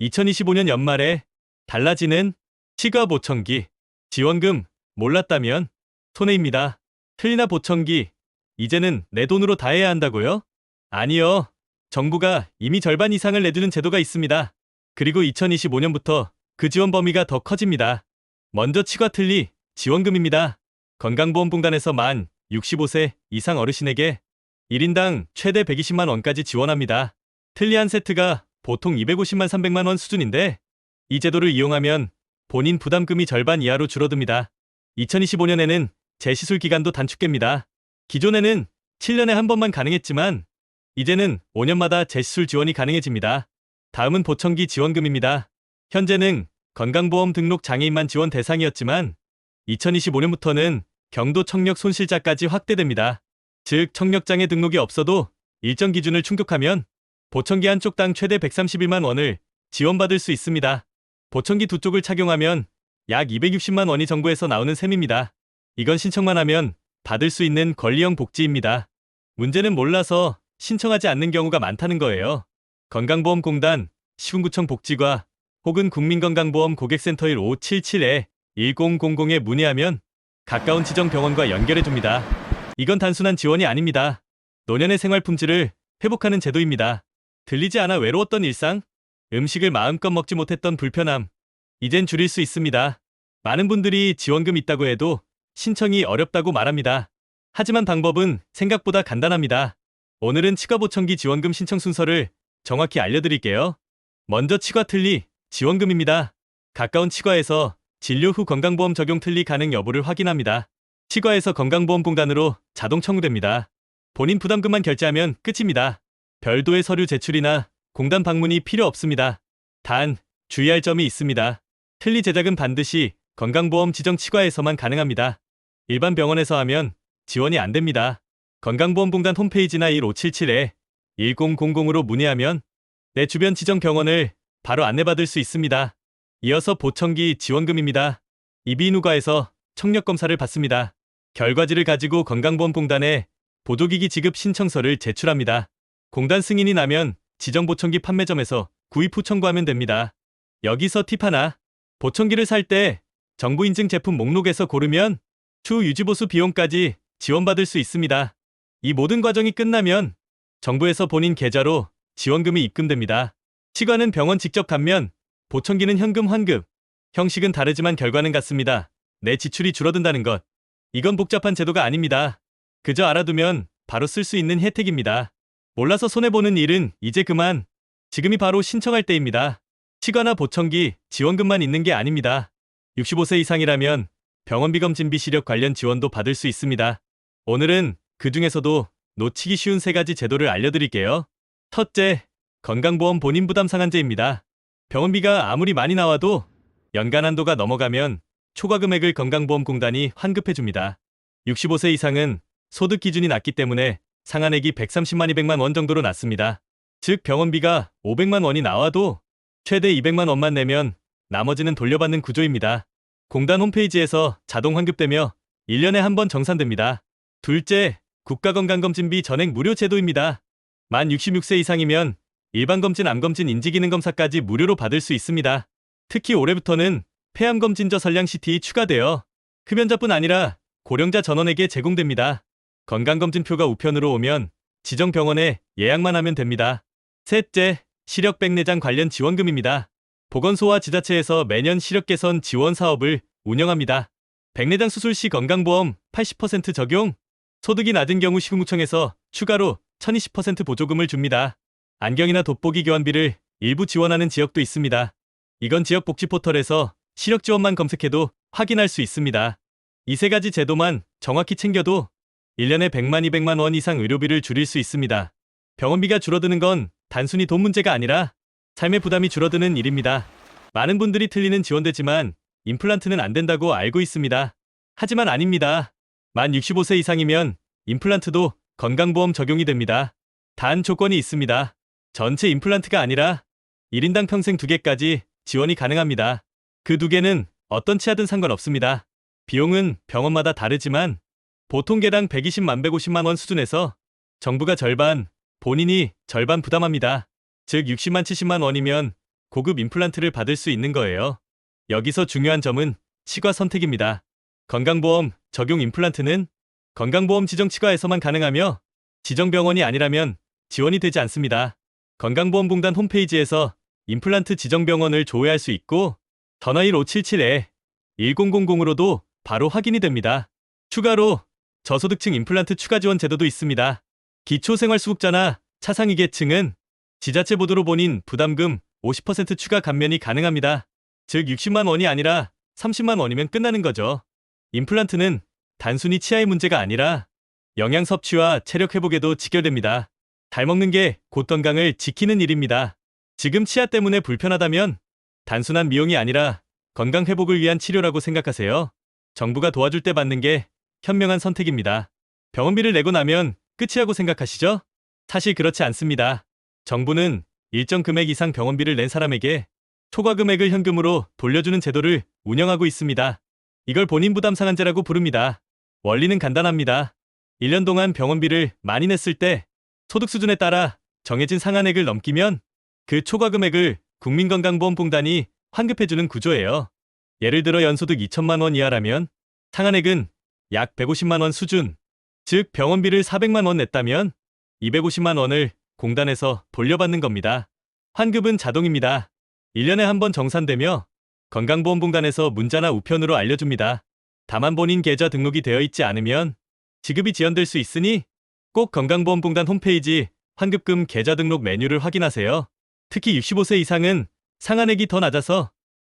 2025년 연말에 달라지는 치과 보청기 지원금 몰랐다면 손해입니다. 틀리나 보청기 이제는 내 돈으로 다 해야 한다고요? 아니요. 정부가 이미 절반 이상을 내주는 제도가 있습니다. 그리고 2025년부터 그 지원 범위가 더 커집니다. 먼저 치과 틀니 지원금입니다. 건강보험공단에서 만 65세 이상 어르신에게 1인당 최대 120만 원까지 지원합니다. 틀니 한 세트가 보통 250만 300만 원 수준인데 이 제도를 이용하면 본인 부담금이 절반 이하로 줄어듭니다. 2025년에는 재시술 기간도 단축됩니다. 기존에는 7년에 한 번만 가능했지만 이제는 5년마다 재시술 지원이 가능해집니다. 다음은 보청기 지원금입니다. 현재는 건강보험 등록 장애인만 지원 대상이었지만 2025년부터는 경도 청력 손실자까지 확대됩니다. 즉 청력장애 등록이 없어도 일정 기준을 충족하면 보청기 한쪽 당 최대 131만 원을 지원받을 수 있습니다. 보청기 두 쪽을 착용하면 약 260만 원이 정부에서 나오는 셈입니다. 이건 신청만 하면 받을 수 있는 권리형 복지입니다. 문제는 몰라서 신청하지 않는 경우가 많다는 거예요. 건강보험공단, 시군구청 복지과 혹은 국민건강보험 고객센터 1577에 1000에 문의하면 가까운 지정 병원과 연결해줍니다. 이건 단순한 지원이 아닙니다. 노년의 생활 품질을 회복하는 제도입니다. 들리지 않아 외로웠던 일상, 음식을 마음껏 먹지 못했던 불편함, 이젠 줄일 수 있습니다. 많은 분들이 지원금 있다고 해도 신청이 어렵다고 말합니다. 하지만 방법은 생각보다 간단합니다. 오늘은 치과보청기 지원금 신청 순서를 정확히 알려드릴게요. 먼저 치과 틀니 지원금입니다. 가까운 치과에서 진료 후 건강보험 적용 틀니 가능 여부를 확인합니다. 치과에서 건강보험공단으로 자동 청구됩니다. 본인 부담금만 결제하면 끝입니다. 별도의 서류 제출이나 공단 방문이 필요 없습니다. 단, 주의할 점이 있습니다. 틀니 제작은 반드시 건강보험 지정 치과에서만 가능합니다. 일반 병원에서 하면 지원이 안 됩니다. 건강보험공단 홈페이지나 1577에 1000으로 문의하면 내 주변 지정 병원을 바로 안내받을 수 있습니다. 이어서 보청기 지원금입니다. 이비인후과에서 청력검사를 받습니다. 결과지를 가지고 건강보험공단에 보조기기 지급 신청서를 제출합니다. 공단 승인이 나면 지정 보청기 판매점에서 구입 후 청구하면 됩니다. 여기서 팁 하나. 보청기를 살 때 정부 인증 제품 목록에서 고르면 추후 유지보수 비용까지 지원받을 수 있습니다. 이 모든 과정이 끝나면 정부에서 본인 계좌로 지원금이 입금됩니다. 치과는 병원 직접 감면, 보청기는 현금 환급. 형식은 다르지만 결과는 같습니다. 내 지출이 줄어든다는 것. 이건 복잡한 제도가 아닙니다. 그저 알아두면 바로 쓸 수 있는 혜택입니다. 몰라서 손해보는 일은 이제 그만. 지금이 바로 신청할 때입니다. 치과나 보청기 지원금만 있는 게 아닙니다. 65세 이상이라면 병원비 검 진비 시력 관련 지원도 받을 수 있습니다. 오늘은 그 중에서도 놓치기 쉬운 세 가지 제도를 알려드릴게요. 첫째, 건강보험 본인 부담 상한제입니다. 병원비가 아무리 많이 나와도 연간 한도가 넘어가면 초과 금액을 건강보험공단이 환급해줍니다. 65세 이상은 소득 기준이 낮기 때문에 상한액이 130만 200만 원 정도로 낮습니다. 즉 병원비가 500만 원이 나와도 최대 200만 원만 내면 나머지는 돌려받는 구조입니다. 공단 홈페이지에서 자동 환급되며 1년에 한 번 정산됩니다. 둘째, 국가건강검진비 전액 무료 제도입니다. 만 66세 이상이면 일반검진, 암검진, 인지기능검사까지 무료로 받을 수 있습니다. 특히 올해부터는 폐암검진저 선량 CT 추가되어 흡연자뿐 아니라 고령자 전원에게 제공됩니다. 건강검진표가 우편으로 오면 지정 병원에 예약만 하면 됩니다. 셋째, 시력 백내장 관련 지원금입니다. 보건소와 지자체에서 매년 시력 개선 지원 사업을 운영합니다. 백내장 수술 시 건강보험 80% 적용, 소득이 낮은 경우 시군구청에서 추가로 1020% 보조금을 줍니다. 안경이나 돋보기 교환비를 일부 지원하는 지역도 있습니다. 이건 지역 복지 포털에서 시력 지원만 검색해도 확인할 수 있습니다. 이 세 가지 제도만 정확히 챙겨도 1년에 100만 200만 원 이상 의료비를 줄일 수 있습니다. 병원비가 줄어드는 건 단순히 돈 문제가 아니라 삶의 부담이 줄어드는 일입니다. 많은 분들이 틀리는 지원되지만 임플란트는 안 된다고 알고 있습니다. 하지만 아닙니다. 만 65세 이상이면 임플란트도 건강보험 적용이 됩니다. 단 조건이 있습니다. 전체 임플란트가 아니라 1인당 평생 2개까지 지원이 가능합니다. 그두 개는 어떤 치아든 상관없습니다. 비용은 병원마다 다르지만 보통 개당 120만 150만 원 수준에서 정부가 절반, 본인이 절반 부담합니다. 즉 60만 70만 원이면 고급 임플란트를 받을 수 있는 거예요. 여기서 중요한 점은 치과 선택입니다. 건강보험 적용 임플란트는 건강보험 지정 치과에서만 가능하며 지정 병원이 아니라면 지원이 되지 않습니다. 건강보험공단 홈페이지에서 임플란트 지정 병원을 조회할 수 있고 전화 1577에 1000으로도 바로 확인이 됩니다. 추가로 저소득층 임플란트 추가 지원 제도도 있습니다. 기초생활수급자나 차상위계층은 지자체 보도로 본인 부담금 50% 추가 감면이 가능합니다. 즉 60만 원이 아니라 30만 원이면 끝나는 거죠. 임플란트는 단순히 치아의 문제가 아니라 영양 섭취와 체력 회복에도 직결됩니다. 잘 먹는 게 곧 건강을 지키는 일입니다. 지금 치아 때문에 불편하다면 단순한 미용이 아니라 건강 회복을 위한 치료라고 생각하세요. 정부가 도와줄 때 받는 게 현명한 선택입니다. 병원비를 내고 나면 끝이라고 생각하시죠? 사실 그렇지 않습니다. 정부는 일정 금액 이상 병원비를 낸 사람에게 초과 금액을 현금으로 돌려주는 제도를 운영하고 있습니다. 이걸 본인 부담 상한제라고 부릅니다. 원리는 간단합니다. 1년 동안 병원비를 많이 냈을 때 소득 수준에 따라 정해진 상한액을 넘기면 그 초과 금액을 국민건강보험공단이 환급해주는 구조예요. 예를 들어 연소득 2천만 원 이하라면 상한액은 약 150만 원 수준, 즉 병원비를 400만 원 냈다면 250만 원을 공단에서 돌려받는 겁니다. 환급은 자동입니다. 1년에 한 번 정산되며 건강보험공단에서 문자나 우편으로 알려줍니다. 다만 본인 계좌 등록이 되어 있지 않으면 지급이 지연될 수 있으니 꼭 건강보험공단 홈페이지 환급금 계좌 등록 메뉴를 확인하세요. 특히 65세 이상은 상한액이 더 낮아서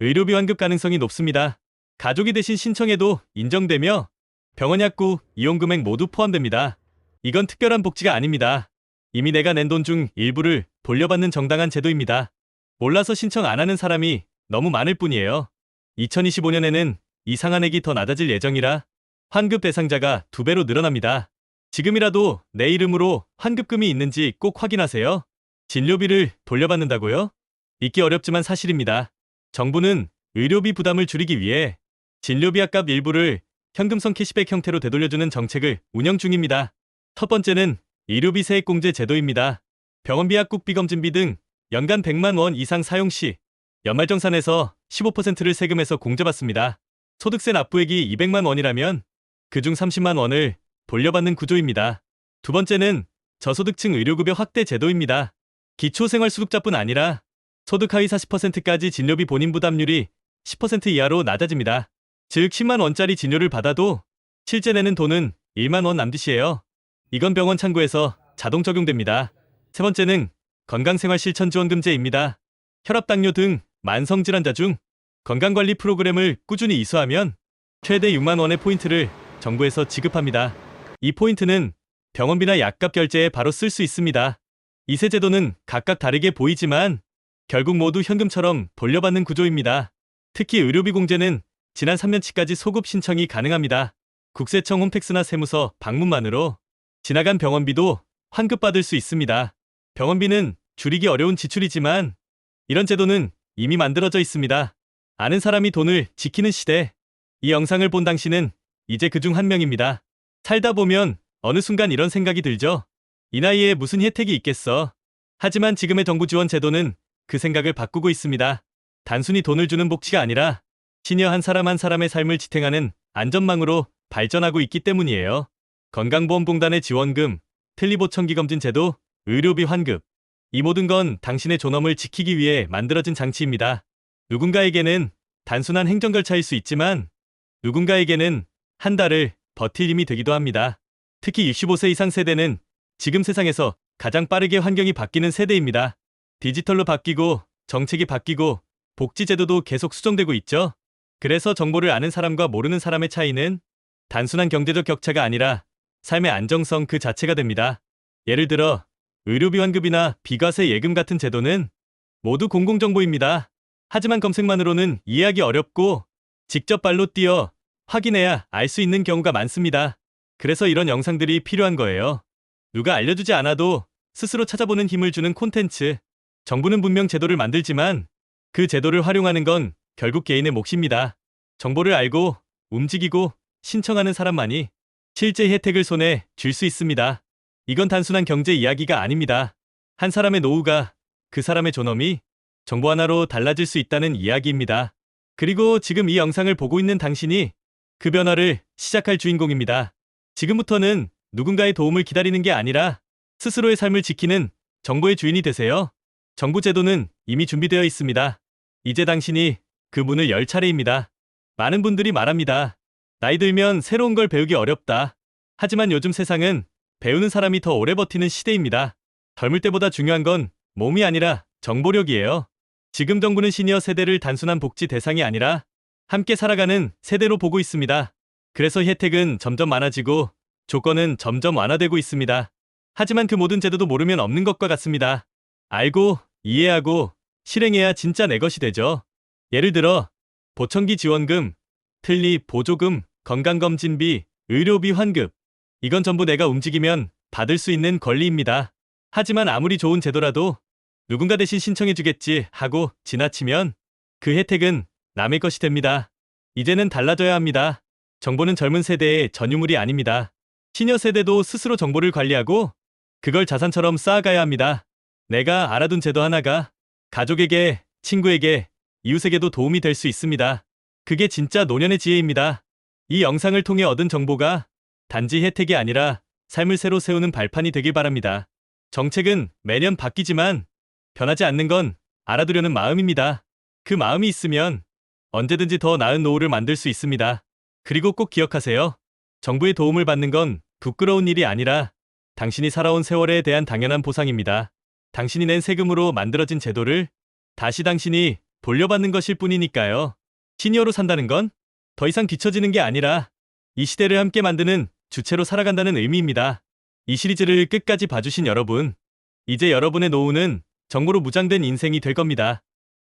의료비 환급 가능성이 높습니다. 가족이 대신 신청해도 인정되며 병원 약구, 이용 금액 모두 포함됩니다. 이건 특별한 복지가 아닙니다. 이미 내가 낸 돈 중 일부를 돌려받는 정당한 제도입니다. 몰라서 신청 안 하는 사람이 너무 많을 뿐이에요. 2025년에는 이 상한액이 더 낮아질 예정이라 환급 대상자가 두 배로 늘어납니다. 지금이라도 내 이름으로 환급금이 있는지 꼭 확인하세요. 진료비를 돌려받는다고요? 믿기 어렵지만 사실입니다. 정부는 의료비 부담을 줄이기 위해 진료비 아깝 일부를 현금성 캐시백 형태로 되돌려주는 정책을 운영 중입니다. 첫 번째는 의료비 세액공제 제도입니다. 병원비 약국비 검진비 등 연간 100만 원 이상 사용 시 연말정산에서 15%를 세금에서 공제받습니다. 소득세 납부액이 200만 원이라면 그중 30만 원을 돌려받는 구조입니다. 두 번째는 저소득층 의료급여 확대 제도입니다. 기초생활수급자뿐 아니라 소득 하위 40%까지 진료비 본인 부담률이 10% 이하로 낮아집니다. 즉 10만 원짜리 진료를 받아도 실제 내는 돈은 1만 원 남짓이에요. 이건 병원 창구에서 자동 적용됩니다. 세 번째는 건강생활실천지원금제입니다. 혈압, 당뇨 등 만성질환자 중 건강관리 프로그램을 꾸준히 이수하면 최대 6만 원의 포인트를 정부에서 지급합니다. 이 포인트는 병원비나 약값 결제에 바로 쓸 수 있습니다. 이 세 제도는 각각 다르게 보이지만 결국 모두 현금처럼 돌려받는 구조입니다. 특히 의료비 공제는 지난 3년치까지 소급 신청이 가능합니다. 국세청 홈택스나 세무서 방문만으로 지나간 병원비도 환급받을 수 있습니다. 병원비는 줄이기 어려운 지출이지만 이런 제도는 이미 만들어져 있습니다. 아는 사람이 돈을 지키는 시대. 이 영상을 본 당신은 이제 그중 한 명입니다. 살다 보면 어느 순간 이런 생각이 들죠. 이 나이에 무슨 혜택이 있겠어. 하지만 지금의 정부 지원 제도는 그 생각을 바꾸고 있습니다. 단순히 돈을 주는 복지가 아니라 시니어 한 사람 한 사람의 삶을 지탱하는 안전망으로 발전하고 있기 때문이에요. 건강보험공단의 지원금, 틀니보청기 검진 제도, 의료비 환급. 이 모든 건 당신의 존엄을 지키기 위해 만들어진 장치입니다. 누군가에게는 단순한 행정 절차일 수 있지만 누군가에게는 한 달을 버틸 힘이 되기도 합니다. 특히 65세 이상 세대는 지금 세상에서 가장 빠르게 환경이 바뀌는 세대입니다. 디지털로 바뀌고 정책이 바뀌고 복지제도도 계속 수정되고 있죠. 그래서 정보를 아는 사람과 모르는 사람의 차이는 단순한 경제적 격차가 아니라 삶의 안정성 그 자체가 됩니다. 예를 들어 의료비 환급이나 비과세 예금 같은 제도는 모두 공공정보입니다. 하지만 검색만으로는 이해하기 어렵고 직접 발로 뛰어 확인해야 알 수 있는 경우가 많습니다. 그래서 이런 영상들이 필요한 거예요. 누가 알려주지 않아도 스스로 찾아보는 힘을 주는 콘텐츠. 정부는 분명 제도를 만들지만 그 제도를 활용하는 건 결국 개인의 몫입니다. 정보를 알고 움직이고 신청하는 사람만이 실제 혜택을 손에 쥘 수 있습니다. 이건 단순한 경제 이야기가 아닙니다. 한 사람의 노후가 그 사람의 존엄이 정보 하나로 달라질 수 있다는 이야기입니다. 그리고 지금 이 영상을 보고 있는 당신이 그 변화를 시작할 주인공입니다. 지금부터는 누군가의 도움을 기다리는 게 아니라 스스로의 삶을 지키는 정보의 주인이 되세요. 정부 제도는 이미 준비되어 있습니다. 이제 당신이 그 문을 열 차례입니다. 많은 분들이 말합니다. 나이 들면 새로운 걸 배우기 어렵다. 하지만 요즘 세상은 배우는 사람이 더 오래 버티는 시대입니다. 젊을 때보다 중요한 건 몸이 아니라 정보력이에요. 지금 정부는 시니어 세대를 단순한 복지 대상이 아니라 함께 살아가는 세대로 보고 있습니다. 그래서 혜택은 점점 많아지고 조건은 점점 완화되고 있습니다. 하지만 그 모든 제도도 모르면 없는 것과 같습니다. 알고, 이해하고, 실행해야 진짜 내 것이 되죠. 예를 들어, 보청기 지원금, 틀니, 보조금, 건강검진비, 의료비 환급. 이건 전부 내가 움직이면 받을 수 있는 권리입니다. 하지만 아무리 좋은 제도라도 누군가 대신 신청해주겠지 하고 지나치면 그 혜택은 남의 것이 됩니다. 이제는 달라져야 합니다. 정보는 젊은 세대의 전유물이 아닙니다. 시니어 세대도 스스로 정보를 관리하고 그걸 자산처럼 쌓아가야 합니다. 내가 알아둔 제도 하나가 가족에게, 친구에게, 이웃에게도 도움이 될 수 있습니다. 그게 진짜 노년의 지혜입니다. 이 영상을 통해 얻은 정보가 단지 혜택이 아니라 삶을 새로 세우는 발판이 되길 바랍니다. 정책은 매년 바뀌지만 변하지 않는 건 알아두려는 마음입니다. 그 마음이 있으면 언제든지 더 나은 노후를 만들 수 있습니다. 그리고 꼭 기억하세요. 정부의 도움을 받는 건 부끄러운 일이 아니라 당신이 살아온 세월에 대한 당연한 보상입니다. 당신이 낸 세금으로 만들어진 제도를 다시 당신이 돌려받는 것일 뿐이니까요. 시니어로 산다는 건 더 이상 뒤처지는 게 아니라 이 시대를 함께 만드는 주체로 살아간다는 의미입니다. 이 시리즈를 끝까지 봐주신 여러분, 이제 여러분의 노후는 정보로 무장된 인생이 될 겁니다.